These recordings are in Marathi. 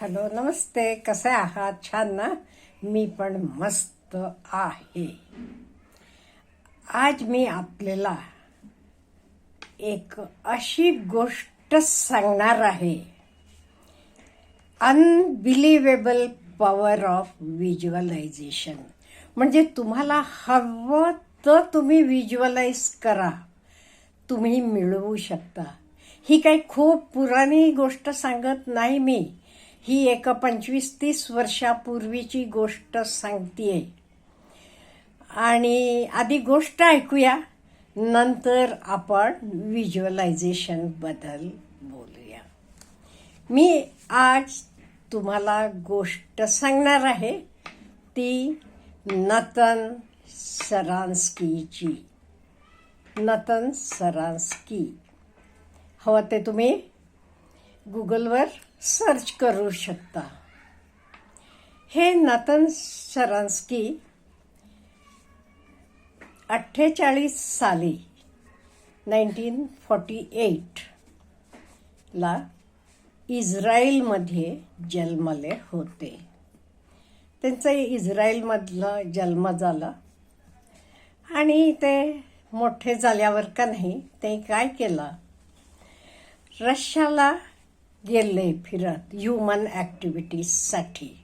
हॅलो नमस्ते. कसे आहात? छान ना? मी पण मस्त आहे. आज मी आपल्याला एक अशी गोष्ट सांगणार आहे. अनबिलिव्हेबल पॉवर ऑफ व्हिज्युअलायझेशन म्हणजे तुम्हाला हवं तर तुम्ही व्हिज्युअलाइज करा. तुम्ही मिळवू शकता. ही काही खूप पुराणी गोष्ट सांगत नाही मी. ही एक पंचवीस तीस वर्षापूर्वीची गोष्ट सांगते आणि आधी गोष्ट ऐकूया नंतर आपण व्हिज्युअलायझेशनबद्दल बोलूया. मी आज तुम्हाला गोष्ट सांगणार आहे ती नतन सरांस्कीची. नतन सरांस्की. हवं ते तुम्ही गुगलवर सर्च करू शकता. हे नातन सरांस्की अठ्ठेचाळीस साली नाईन्टीन फॉर्टी एटला इस्रायलमध्ये जन्मले होते. त्यांचा इस्रायलमधलं जन्म झाला. आणि ते मोठे झाल्यावर का नाही ते काय केलं? रशियाला गेले फिरत ह्युमन ॲक्टिव्हिटीजसाठी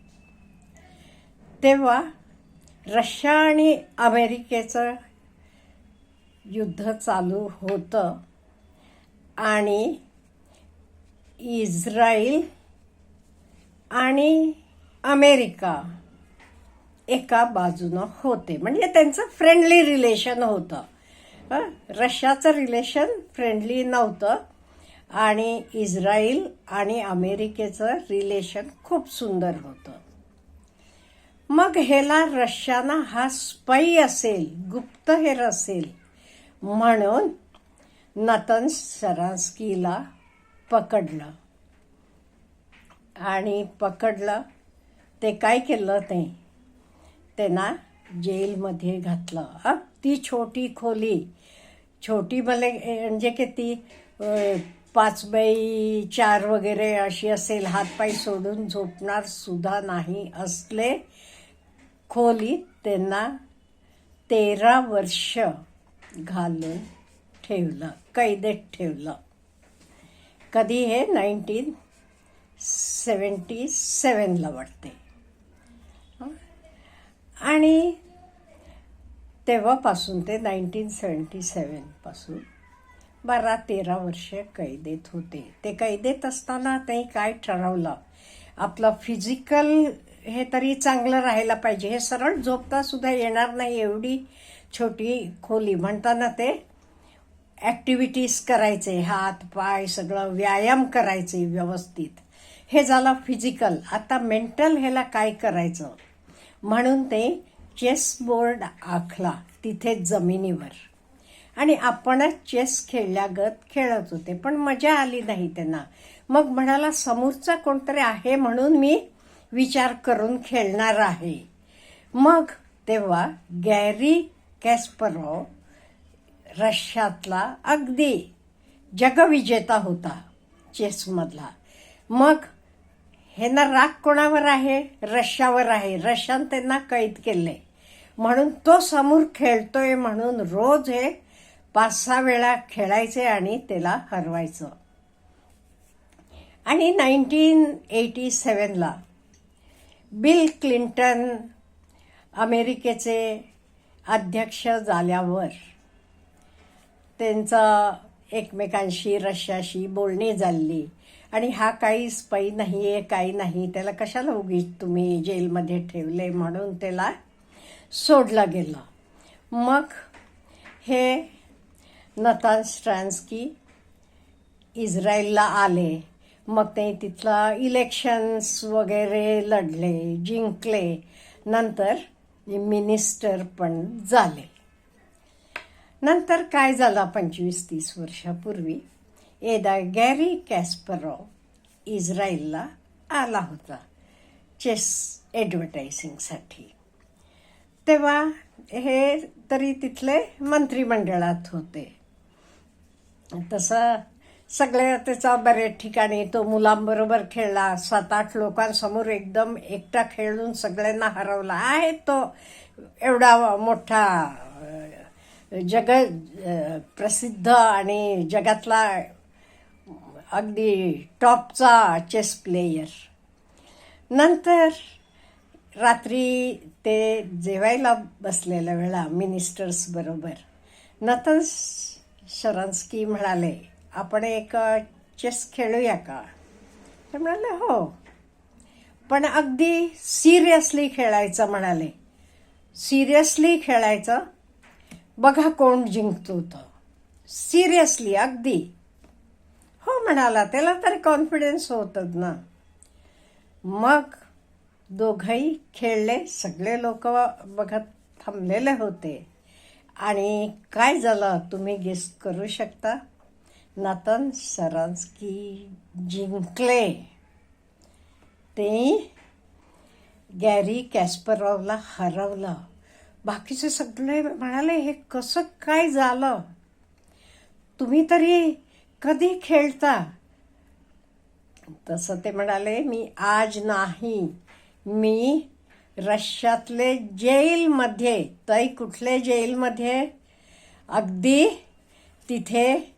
तेव्हा रशिया आणि अमेरिकेचं युद्ध चालू होतं आणि इस्रायल आणि अमेरिका एका बाजूनं होते. म्हणजे त्यांचं फ्रेंडली रिलेशन होतं. रशियाचं रिलेशन फ्रेंडली नव्हतं. आणि इस्रायल आणि अमेरिकेचं रिलेशन खूप सुंदर होतं. मग ह्याला रशियाना हा स्पाई असेल गुप्तहेर असेल म्हणून नतन सरास्कीला पकडलं. आणि पकडलं ते काय केलं ते? त्यांना जेलमध्ये घातलं. ती छोटी खोली. छोटी भले म्हणजे किती ती पाच बाई चार वगैरे अशी असेल हातपाय सोडून झोपणार सुद्धा नाही असले खोलीत त्यांना तेरा वर्ष घालून ठेवलं कैदेत ठेवलं. कधी हे? नाईन्टीन सेवन्टी सेवनला वाटते. आणि तेव्हापासून ते नाईन्टीन सेवन्टी सेवनपासून बारा तेरा वर्ष कैदेत होते. ते कैदेत असताना ते काय ठरवलं? आपलं फिजिकल हे तरी चांगलं राहायला पाहिजे. हे सरळ झोपता सुद्धा येणार नाही एवढी छोटी खोली. म्हणताना ते ॲक्टिव्हिटीज करायचे. हात पाय सगळं व्यायाम करायचे व्यवस्थित. हे झालं फिजिकल आता मेंटल ह्याला काय करायचं? म्हणून ते चेस बोर्ड आखला तिथे जमिनीवर. आणि आपणच चेस खेळल्यागत खेळत होते. पण मजा आली नाही त्यांना. मग म्हणाला समोरचा कोणतरी आहे म्हणून मी विचार करून खेळणार आहे. मग तेव्हा गॅरी कॅस्परो रशियातला अगदी जगविजेता होता चेसमधला. मग ह्यांना राग कोणावर आहे? रशियावर आहे. रशियान त्यांना कैद केले म्हणून तो समोर खेळतोय म्हणून रोज हे पाच सहा वेळा खेळायचे आणि त्याला हरवायचं. आणि नाईन्टीन एटी सेवनला बिल क्लिंटन अमेरिकेचे अध्यक्ष झाल्यावर त्यांचा एकमेकांशी रशियाशी बोलणी झाली. आणि हा काही स्पाई नाही आहे काही नाही. त्याला कशाला उगीच तुम्ही जेलमध्ये ठेवले म्हणून त्याला सोडलं गेलं. मग हे नतान स्ट्रॅन्स्की इस्रायलला आले. मग ते तिथला इलेक्शन्स वगैरे लढले जिंकले. नंतर मिनिस्टर पण झाले. नंतर काय झाला पंचवीस तीस वर्षापूर्वी? एदा गॅरी कॅस्परॉ इस्रायलला आला होता चेस ॲडव्हर्टायझिंगसाठी तेव्हा हे तरी तिथले मंत्रिमंडळात होते. तसं सगळे त्याचा बऱ्याच ठिकाणी तो मुलांबरोबर खेळला. सात आठ लोकांसमोर एकदम एकटा खेळून सगळ्यांना हरवला. आहे तो एवढा मोठा जग प्रसिद्ध आणि जगातला अगदी टॉपचा चेस प्लेयर. नंतर रात्री ते जेवायला बसलेल्या वेळा मिनिस्टर्सबरोबर बरोबर. नतन म्हणाले आपण एक चेस खेळूया का? ते म्हणाले हो. पण अगदी सिरियसली खेळायचं म्हणाले. सिरियसली खेळायचं? बघा कोण जिंकतो तो. सिरियसली अगदी. हो म्हणाला त्याला तर कॉन्फिडन्स होतच ना. मग दोघंही खेळले सगळे लोक बघत थांबलेले होते. आणि काय झालं? तुम्ही गेस करू शकता. नातन सरांस्की जिंकले. ते गॅरी कॅस्परॉवला हरवलं. बाकीचे सगळे म्हणाले हे कसं काय झालं? तुम्ही तरी कधी खेळता? तसं ते म्हणाले मी आज नाही. मी रशियातले जेलमध्ये तई कुठले जेलमध्ये अगदी तिथे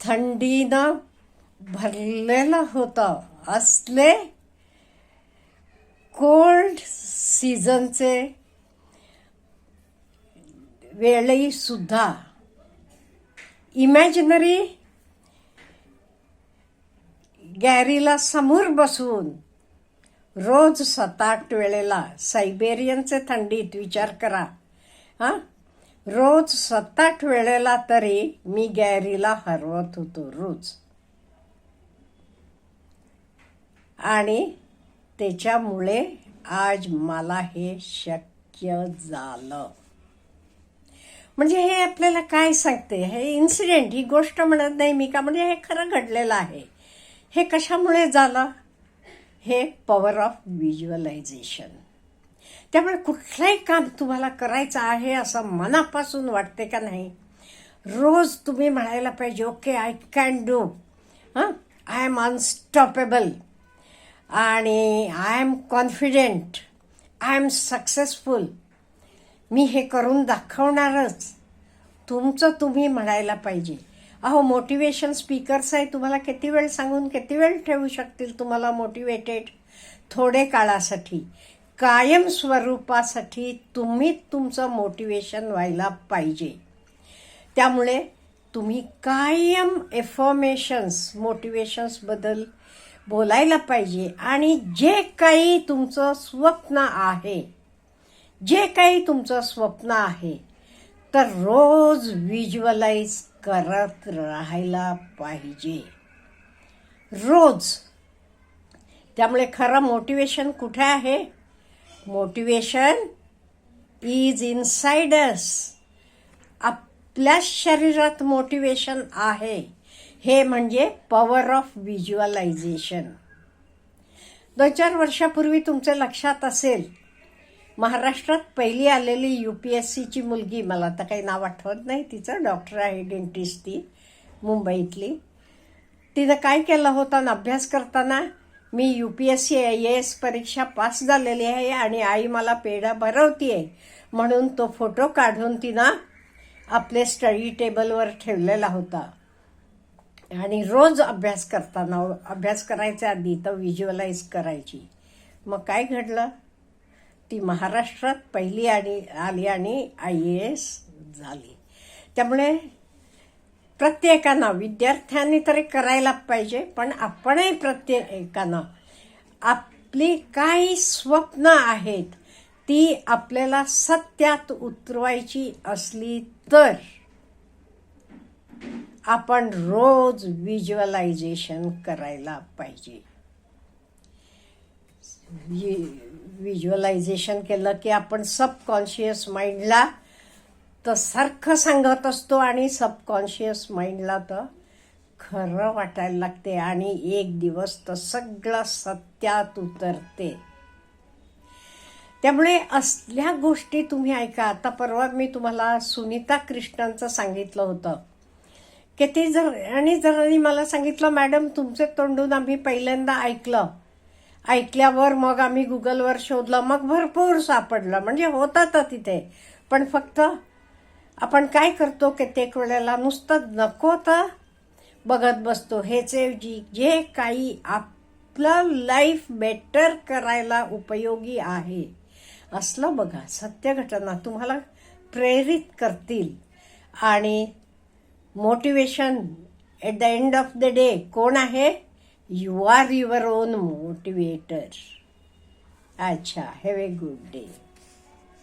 थंडीनं भरलेलं होतं. असले कोल्ड सीझनचे वेळीसुद्धा इमॅजिनरी गॅरीला समोर बसून रोज सात आठ वेळेला सायबेरियनचे थंडीत विचार करा. हां? रोज सात आठ वेळेला तरी मी गॅरीला हरवत होतो रोज. आणि त्याच्यामुळे आज मला हे शक्य झालं. म्हणजे हे आपल्याला काय सांगते? हे इन्सिडेंट ही गोष्ट म्हणत नाही मी का? म्हणजे हे खरं घडलेलं आहे. हे कशामुळे झालं? हे पॉवर ऑफ व्हिज्युअलायझेशन त्यामुळे कुठलंही काम तुम्हाला करायचं आहे असं मनापासून वाटते का नाही? रोज तुम्ही म्हणायला पाहिजे ओके आय कॅन डू हां? आय एम अनस्टॉपेबल आणि I am confident I am successful मी हे करून दाखवणारच. तुमचं तुम्ही म्हणायला पाहिजे. अहो मोटिवेशन स्पीकर्स आहे. तुम्हाला किती वेळ सांगून किती वेळ ठेवू शकतील तुम्हाला मोटिवेटेड थोडे काळासाठी कायम स्वरूपासाठी तुम्ही तुमचं मोटिवेशन व्हायला पाहिजे. त्यामुळे तुम्ही कायम एफॉर्मेशन्स मोटिवेशन्सबद्दल बोलायला पाहिजे. आणि जे काही तुमचं स्वप्न आहे जे काही तुमचं स्वप्न आहे तर रोज व्हिज्युअलाइज करत राहायला पाहिजे. रोज. त्यामुळे खरं मोटिवेशन कुठे आहे? मोटिवेशन इज इनसाइडस आपल्या शरीरात मोटिवेशन आहे. हे म्हणजे पॉवर ऑफ व्हिज्युअलायझेशन दोन चार वर्षापूर्वी तुमच्या लक्षात असेल महाराष्ट्रात पहिली आलेली यू पी एस सीची मुलगी मला आता काही नाव आठवत नाही तिचं डॉक्टर आहे डेंटिस्ट ती मुंबईतली. तिनं काय केलं होतं आणि अभ्यास करताना मी U P S C I S परीक्षा पास झालेली आहे आणि आई मला पेढा भरवती आहे म्हणून तो फोटो काढून तिनं आपले स्टडी टेबलवर ठेवलेला होता. आणि रोज अभ्यास करताना अभ्यास करायचा आधी तर व्हिज्युअलाइज करायची. मग काय घडलं? ती महाराष्ट्रात पहिली आणि आली आणि आय ए एस झाली. त्यामुळे प्रत्येकानं विद्यार्थ्यांनी तरी करायला पाहिजे पण आपणही प्रत्येकानं आपली काही स्वप्न आहेत ती आपल्याला सत्यात उतरवायची असली तर आपण रोज व्हिज्युअलायझेशन करायला पाहिजे. व्हिज्युअलायझेशन केलं की आपण सबकॉन्शियस माइंडला तर सारखं सांगत असतो आणि सबकॉन्शियस माइंडला तर खरं वाटायला लागते आणि एक दिवस तर सगळं सत्यात उतरते. त्यामुळे असल्या गोष्टी तुम्ही ऐका. आता परवा मी तुम्हाला सुनीता कृष्णांचं सांगितलं होतं. किती जर आणि जरांनी मला सांगितलं मॅडम तुमचे तोंडून आम्ही पहिल्यांदा ऐकलं. ऐकल्यावर मग आम्ही गुगलवर शोधलं मग भरपूर सापडलं. म्हणजे होतात तिथे. पण फक्त आपण काय करतो कित्येक वेळेला? नुसतं नको तर बघत बसतो. हेच जी जे काही आपलं लाईफ बेटर करायला उपयोगी आहे. असलं बघा सत्य घटना तुम्हाला प्रेरित करतील. आणि motivation at the end of the day कोण आहे? You are your own motivator. Acha, have a good day.